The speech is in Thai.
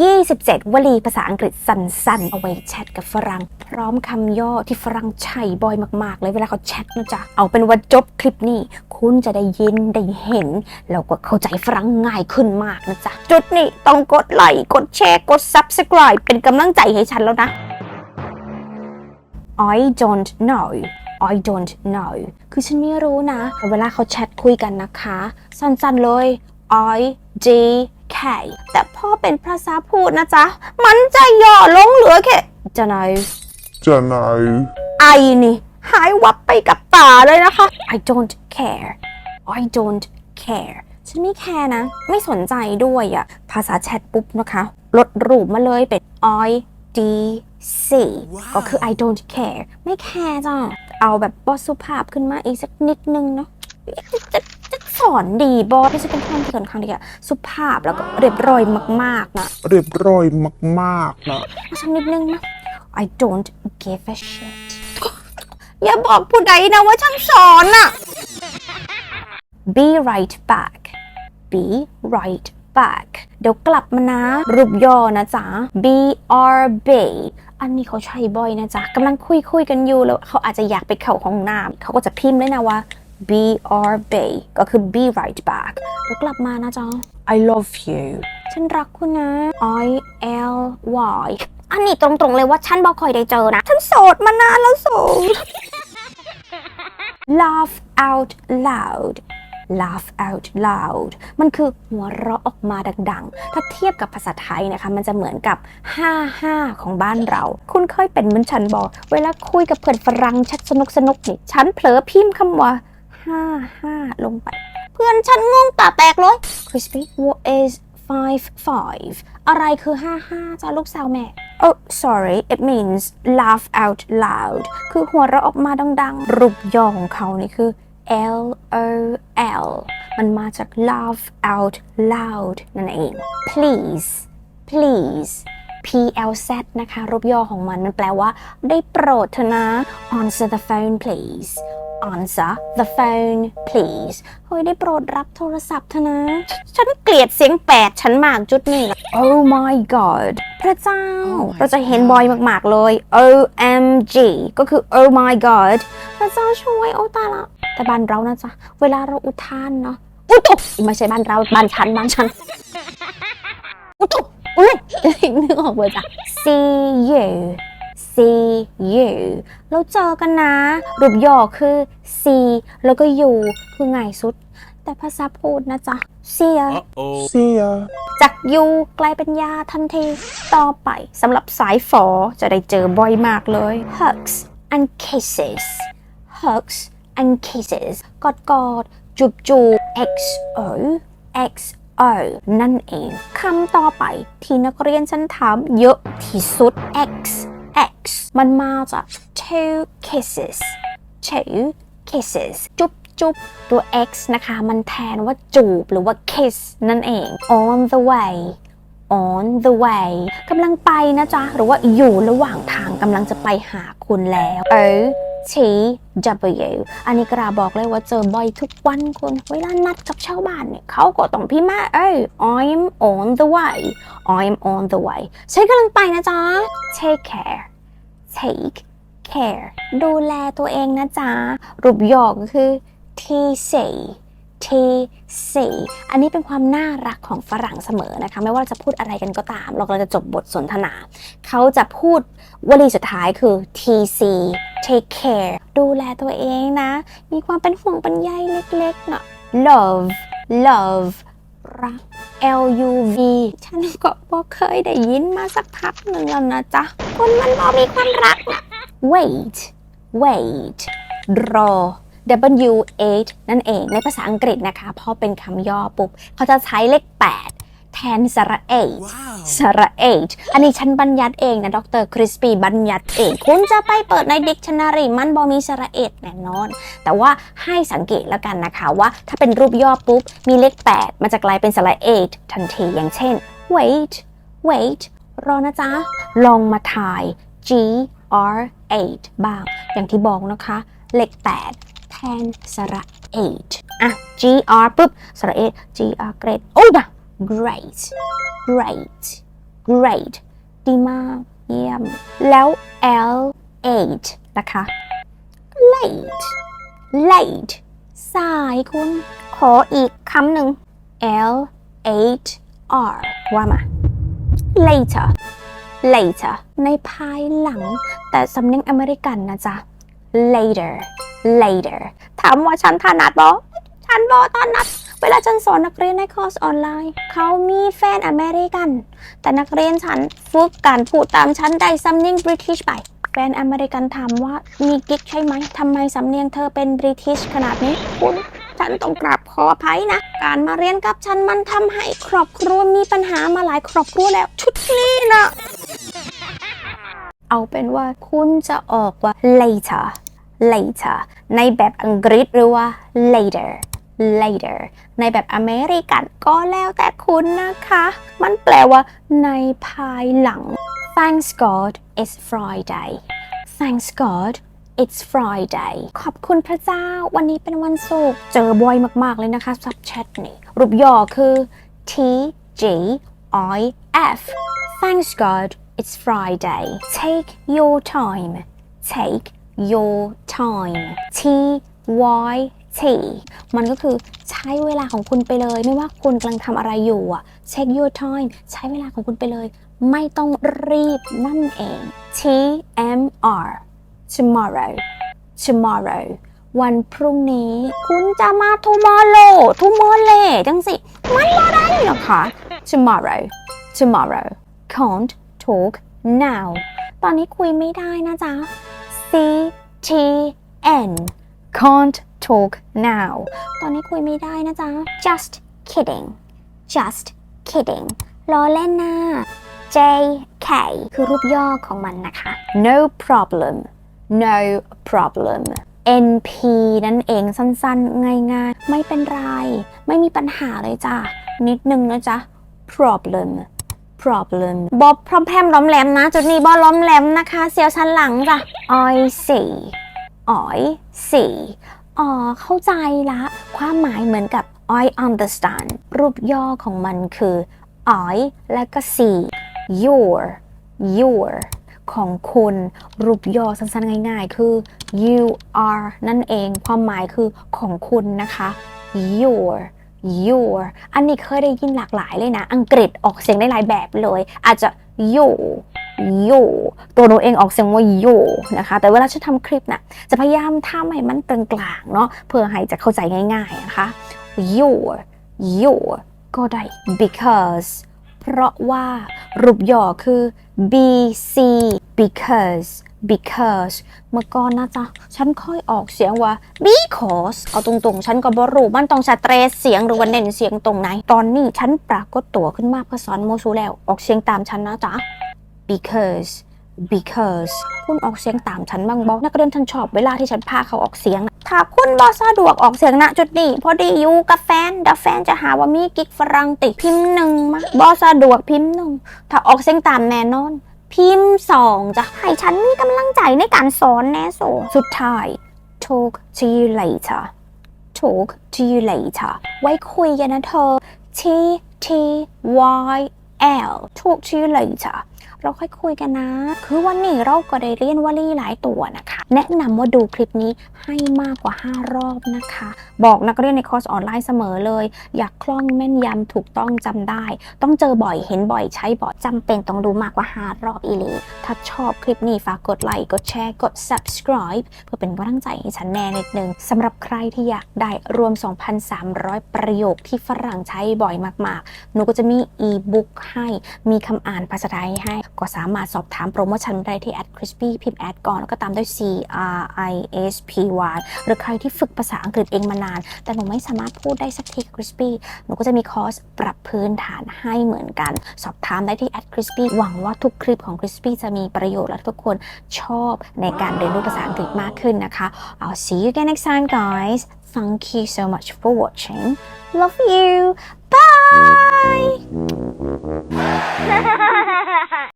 27 วลีภาษาอังกฤษสั้นๆ เอาไว้แชทกับฝรั่ง พร้อมคำย่อที่ฝรั่งใช้บ่อยมากๆ เลยเวลาเขาแชทนะจ๊ะ เอาเป็นว่าจบคลิปนี้ คุณจะได้ยินได้เห็น แล้วก็เข้าใจฝรั่งง่ายขึ้นมากนะจ๊ะ จุดนี้ต้องกดไลค์กดแชร์กด subscribe เป็นกำลังใจให้ฉันแล้วนะ I don't know I don't know คือฉันไม่รู้นะ เวลาเขาแชทคุยกันนะคะ สั้นๆเลย I G K แต่พอเป็นภาษาพูดนะจ๊ะ มันจะย่อลงเหลือแค่จะ know จะไหน ไอนี่ หายวับไปกับตาเลยนะคะ I don't care I don't care ฉันไม่แคร์นะ ไม่สนใจด้วยอะภาษาแชทปุ๊บนะคะ ลดรูปมาเลยเป็น I D C ก็คือ I don't care ไม่แคร์จ้ะเอาแบบบอสุภาพขึ้นมาอีกสักนิดนึงเนาะจะจะจะส อนดีบอสที่จะเป็นคนที่ค่อนข้างที่จะสุภาพแล้วก็เรียบร้อยมากๆนะเรียบร้อยมากๆนะเอาสักนิดนึงนะ I don't give a shit อย่าบอกผู้ใดนะว่าฉันสอนอะ be right back be right back เดี๋ยวกลับมานะ รูปย่อนะจ๊ะ B R B อันนี้เขาใช้บ่อยนะจ๊ะกำลังคุยคุยกันอยู่แล้วเขาอาจจะอยากไปเข้าห้องน้ำเขาก็จะพิมพ์เลยนะว่า B R B ก็คือ be right back เดี๋ยวกลับมานะจ๊ะ I love you ฉันรักคุณนะ I L Y อันนี้ตรงๆเลยว่าฉันบอกคอยได้เจอนะ ฉันโสดมานานแล้วโสด laugh out loud laugh out loud มันคือหัวเราะออกมาดังๆ ถ้าเทียบกับภาษาไทยนะคะ มันจะเหมือนกับ 55 ของบ้านเรา คุณเคยเป็นเหมือนฉันบอก เวลาคุยกับเพื่อนฝรั่งชัดสนุกสนุกๆนี่ ฉันเผลอพิมพ์คำว่า 55ลงไป เพื่อนฉันงงตาแตกเลย Crispy what is five five อะไรคือ55จ้าลูกสาวแม่ Oh sorry it means laugh out loud คือหัวเราะออกมาดังๆ รูปย่อของเขานี่คือ L O L มันมาจาก laugh out loud นั่นเอง please please P L Z นะคะ รูปย่อของมัน มันแปลว่าได้โปรดเถอะนะ answer the phone please answer the phone please เฮ้ยได้โปรดรับโทรศัพท์เถอะนะ ฉันเกลียดเสียงแปดฉันมากจุดนี้นะ Oh my god พระเจ้า เราจะเห็นบ่อยมาก ๆ เลย OMG ก็คือ Oh my god พระเจ้าช่วย โอ้ตายละแต่บ้านเรานะจ๊ะ เวลาเราอุทานเนาะอุตุไม่ใช่บ้านเรา บ้านฉัน บ้านฉัน อุตุอุ้ยนึกออกเบอร์จ้ะ See you See you เราเจอกันนะ รูปย่อคือ see แล้วก็ you คือง่ายสุด แต่ภาษาพูดนะจ๊ะ see ya Uh-oh. เสียจาก you กลายเป็นยาทันที ต่อไปสำหรับสายฝอจะได้เจอบ่อยมากเลย hugs and kisses hugs and kisses กอดกอดจูบจูบ XO XO นั่นเอง คำต่อไปที่นักเรียนฉันถามเยอะที่สุด X X มันมาจาก two kisses two kisses จุบจุบตัว X นะคะ มันแทนว่าจูบหรือว่า kiss นั่นเอง on the way on the way กำลังไปนะจ๊ะ หรือว่าอยู่ระหว่างทางกำลังจะไปหาคุณแล้ว O T W อันนี้กระบอกเลยว่าเจอบ่อยทุกวันคนเวลานัดกับชาวบ้านเนี่ยเขาก็ต้องพิมพ์มาเอ้ย I'm on the way I'm on the way ใช้กำลังไปนะจ๊ะ take care take care ดูแลตัวเองนะจ๊ะ รูปยอก็คือ TC TC อันนี้เป็นความน่ารักของฝรั่งเสมอนะคะ ไม่ว่าจะพูดอะไรกันก็ตาม เรากำลังจะจบบทสนทนา เขาจะพูดวลีสุดท้ายคือ TC take care ดูแลตัวเองนะ มีความเป็นห่วงเป็นใยเล็กๆเนาะ love love รัก L U V ฉันก็บอเคยได้ยินมาสักพักหนึ่งแล้วนะจ๊ะ คนมันบอมีความรักนะ wait wait รอ W 8 นั่นเอง ในภาษาอังกฤษนะคะพอเป็นคำย่อปุ๊บ เขาจะใช้เลข 8 แทนสระเอ Wow. สระเออันนี้ฉันบัญญัติเองนะ ดรคริสปี้บัญญัติเอง คุณจะไปเปิดใน Dictionary มันบอมีสระเอแน่นอน แต่ว่าให้สังเกตแล้วกันนะคะว่าถ้าเป็นรูปย่อปุ๊บ มีเลข 8 มันจะกลายเป็นสระเอทันทีอย่างเช่น wait wait รอนะจ๊ะ ลองมาทาย G R 8 บ้าง อย่างที่บอกนะคะ เลข 8 แทนสระเออะ G R ปุ๊บสระเอ G R great โอ้ย great great great ดีมาก เยี่ยม แล้ว L eight นะคะ late late สายคุณ ขออีกคำหนึ่ง L eight R ว่ามา later later ในภายหลัง แต่สำเนียงอเมริกันนะจ๊ะ later later ถามว่าฉันถนัดบอฉันบอถนัด เวลาฉันสอนนักเรียนในคอร์สออนไลน์ เขามีแฟนอเมริกัน แต่นักเรียนฉันฝึกการพูดตามฉันได้สำเนียงบริทิชไป แฟนอเมริกันถามว่ามีกิ๊กใช่ไหมทำไมสำเนียงเธอเป็นบริทิชขนาดนี้คุณฉันต้องกราบขออภัยนะ การมาเรียนกับฉันมันทำให้ครอบครัวมีปัญหามาหลายครอบครัวแล้ว ชุดนี้นะเอาเป็นว่าคุณจะออกว่า later later ในแบบอังกฤษหรือว่า later later ในแบบอเมริกันก็แล้วแต่คุณนะคะ มันแปลว่าในภายหลัง Thanks God it's Friday Thanks God it's Friday ขอบคุณพระเจ้า วันนี้เป็นวันศุกร์ เจอบ่อยมาก ๆ เลยนะคะ ซับแชทนี่ รูปย่อคือ T G I F Thanks God it's Friday Take your time Take your time T Y T มันก็คือใช้เวลาของคุณไปเลย ไม่ว่าคุณกำลังทำอะไรอยู่อะ Take your time ใช้เวลาของคุณไปเลย ไม่ต้องรีบนั่นเอง T M R tomorrow tomorrow วันพรุ่งนี้ คุณจะมา tomorrow tomorrow จังสิ มันบ่ได้หรอคะ tomorrow tomorrow can't talk now ตอนนี้คุยไม่ได้นะจ๊ะ C T N can't talk now ตอนนี้คุยไม่ได้นะจ๊ะ just kidding just kidding ล้อเล่นนะ J K คือรูปย่อของมันนะคะ no problem no problem NP นั่นเองสั้นๆ ง่ายๆ ไม่เป็นไร ไม่มีปัญหาเลยจ้ะ นิดนึงนะจ๊ะ problem problem บอบพร้อมแพมล้อมแหลมนะ จุดนี้บอล้อมแหลมนะคะเสียวชั้นหลังจ้ะ I see I see อ๋อเข้าใจละ ความหมายเหมือนกับ I understand รูปย่อของมันคือ I และก็ see your your ของคุณรูปย่อสั้นๆ ง่ายๆ คือ you are นั่นเอง ความหมายคือของคุณนะคะ your your อันนี้เคยได้ยินหลากหลายเลยนะ อังกฤษออกเสียงได้หลายแบบเลย อาจจะ you you ตัวหนูเองออกเสียงว่า you นะคะ แต่เวลาฉันทำคลิปน่ะจะพยายามทำให้มันกลางๆเนาะเพื่อให้จะเข้าใจง่ายๆนะคะ your your ก็ได้ because เพราะว่า รูปย่อคือ BC because because เมื่อก่อนนะจ๊ะ ฉันค่อยออกเสียงว่า because เอาตรงๆ ฉันก็บรู้มันต้องสเตรสเสียงหรือว่าเน้นเสียงตรงไหน ตอนนี้ฉันปรากฏตัวขึ้นมาเพื่อสอนโมซูแล้ว ออกเสียงตามฉันนะจ๊ะ because because คุณออกเสียงตามฉันบ้างบอกนักเรียนฉันชอบเวลาที่ฉันพาเขาออกเสียง ถ้าคุณบอสะดวกออกเสียงณจุดนี้ พอดีอยู่กับแฟนเดี๋ยวแฟนจะหาว่ามีกิ๊กฝรั่งติดพิมพ์หนึ่งมาบอสะดวกพิมพ์หนึ่งถ้าออกเสียงตามแน่นอน พิมพ์สองจะให้ฉันมีกำลังใจในการสอนแน่โซสุดท้าย talk to you later talk to you later ไว้คุยกันนะเธอ T T Y L talk to you later เราค่อยคุยกันนะ คือวันนี้เราก็ได้เรียนวลีหลายตัวนะคะ แนะนำว่าดูคลิปนี้ให้มากกว่า 5 รอบนะคะ บอกนักเรียนในคอร์สออนไลน์เสมอเลย อยากคล่องแม่นยำถูกต้องจำได้ ต้องเจอบ่อยเห็นบ่อยใช้บ่อยจำเป็นต้องดูมากกว่า 5 รอบอีหลีถ้าชอบคลิปนี้ฝากกดไลค์กดแชร์กด subscribe เพื่อเป็นกำลังใจให้ฉันแน่นิดนึงสำหรับใครที่อยากได้รวม 2,300 ประโยคที่ฝรั่งใช้บ่อยมากๆหนูก็จะมีอีบุ๊กให้มีคำอ่านภาษาไทยให้ก็สามารถสอบถามโปรโมชั่นได้ที่ crispy พิมพ์แอดก่อน แล้วก็ตามด้วย c r i s p y หรือใครที่ฝึกภาษาอังกฤษเองมานาน แต่หนูไม่สามารถพูดได้สักที crispy หนูก็จะมีคอร์สปรับพื้นฐานให้เหมือนกัน สอบถามได้ที่ crispy หวังว่าทุกคลิปของ crispy จะมีประโยชน์และทุกคนชอบในการเรียนรู้ภาษาอังกฤษมากขึ้นนะคะ I'll see you again next time guys thank you so much for watching love you bye